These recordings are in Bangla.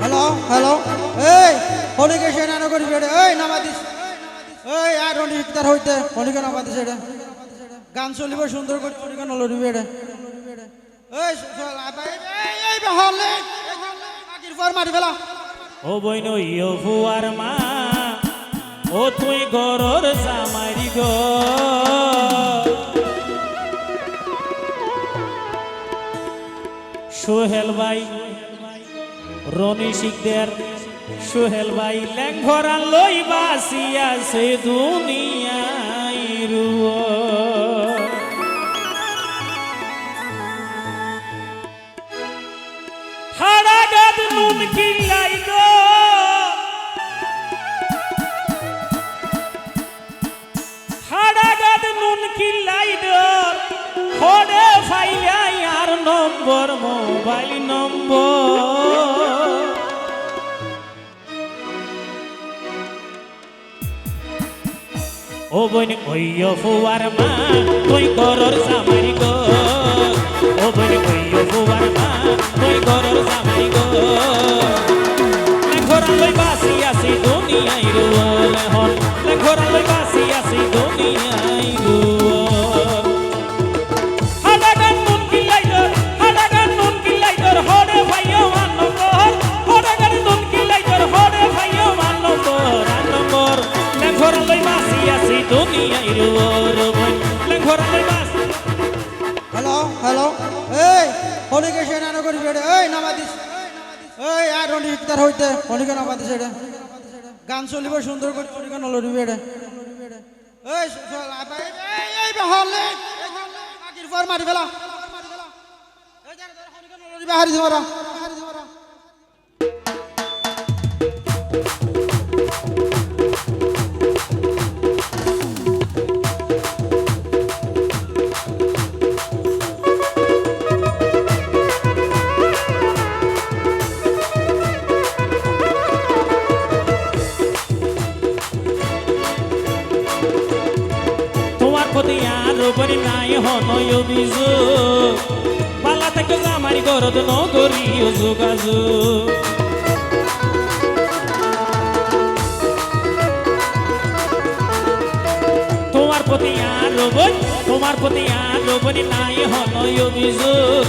হ্যালো হ্যালো এই হলিকে সে নানো করি বেড়ে এই নামা দিস এই, আর হলি তার হইতে। হলিকে নামা দিস এটা গান চলিব সুন্দর করে হলিকে নলরি বেড়ে এই এই- হলে আগির পর মারি ফেলা। ও বই নইও ফুয়ার মা। ও তুই গরর জামারি গো। সোহেল ভাই, রনি শিকদের, সোহেল ভাই লেঙ্গরা লই বাসিয়াছে দুনিয়ায় রুয়। হাড়াগাদ নুন কিলাই দো হাড়াগাদ নুন কিলাই দো হড়ে নম্বর, মোবাইল নম্বর। ও বোন কইয় ফুয়ার মা তুই করর সামারি গো। ও বোন কইয় ফুয়ার মা তুই করর সামারি গো। হ্যালো এই হনিকে সে নানো করি বেড়ে এই নামা দিস এই, আর হনি ইফতার হইতে হনিকে নামা দিস এটা গান চলিব সুন্দর করে হনিকে নলরি বেড়ে। এই এই- হলে আগির পর মারি ফেলা। এই যারা বলি নাই হনয় অভিযোগ পালা থেকে জামারি গরদ নগরী যোগাযোগ। তোমার প্রতি আর বই তোমার প্রতি আর বলি নাই হনয় অভিযোগ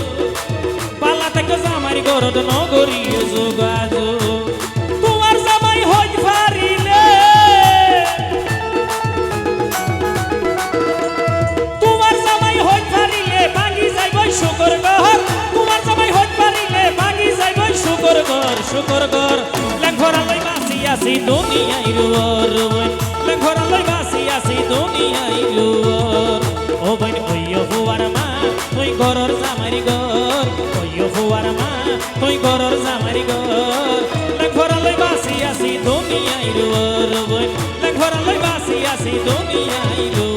পালা থেকে জামারি গরদ নগরী যোগাযোগ। শুকর ঘর লেখরা লই বাসি আসি দুনিয়াই রুয়ার লেখরা লই বাসি আসি দুনিয়াই রুয়ার। ও বইন কইয় ফুয়ার মা, তুই ঘরর জামারি ঘর। কইয় ফুয়ার মা, তুই ঘরর জামারি ঘর। লেখরা লই বাসি আসি দুনিয়াই রুয়ার বই। লেখরা লই বাসি আসি দুনিয়াই রুয়ার।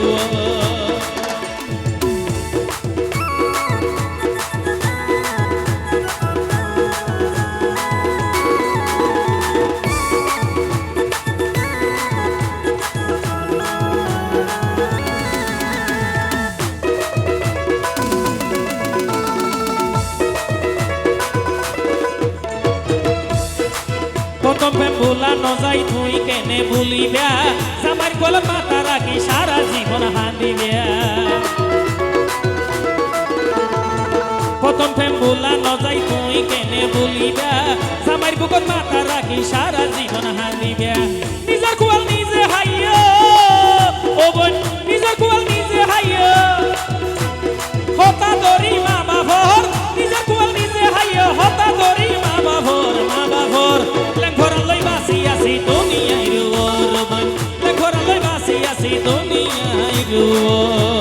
প্রেম ভুলা নজাই তুই কেনে ভুলিবা। জামাই কল মাথা রাখি সারা জীবন হাঁদিবা। প্রথম প্রেম ভুলা নজাই তুই কেনে ভুলিবা। জামাই বুকত মাথা রাখি সারা জীবন হাঁদিবা। নিজের কুয়াল নিজে হাইয়। ও বোন বাসি আসি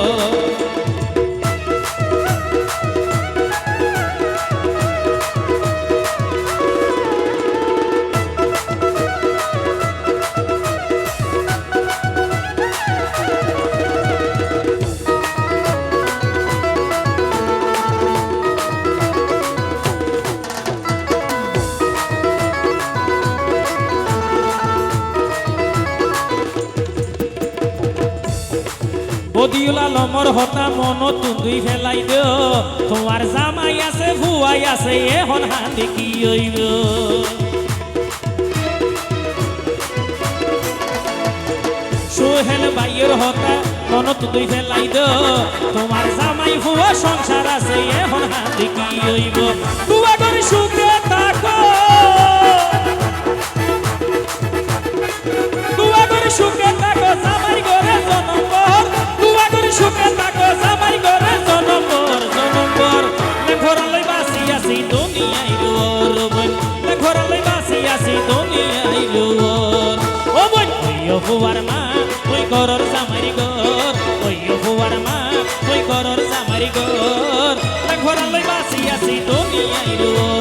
জলমর হতা মন ফেলাই তোমার জামাই আছে ভুয়াই আছে, এখন হাতে কি হইব? সোহেল বাইয়ের হতা মন তুই ফেলাই তোমার জামাই ভুয়া সংসার আছে, এখন হাতে কি হইব? সুখে ফুয়ার মা ওই ঘরর জামাই গর ওই ফুয়ার মা ওই ঘরর গর ঘর। লই বাসি আসি দুনিয়াই রোর